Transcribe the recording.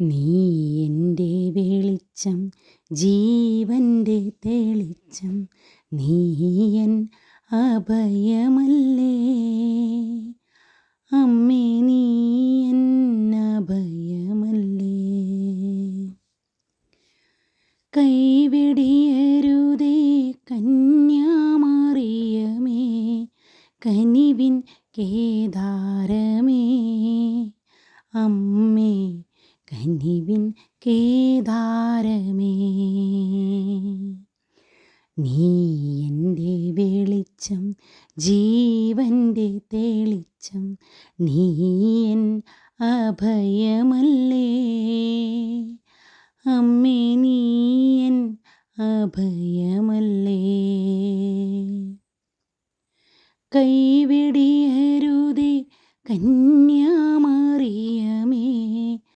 നീ എന്റെ വെളിച്ചം ജീവന്റെ തെളിച്ചം നീയൻ അഭയമല്ലേ? അമ്മേ നീ എൻ അഭയമല്ലേ? കൈവെടിയരുതേ കന്യാമറിയമേ കനിവിൻ കേദാരമേ. അമ്മേ കനിവിൻ കേദാരമേ. നീ എന്റെ വെളിച്ചം ജീവന്റെ തെളിച്ചം നീ എൻ അഭയമല്ലേ. അമ്മേ നീ എൻ അഭയമല്ലേ. കൈവിടിയരുതേ കന്യാമറിയമേ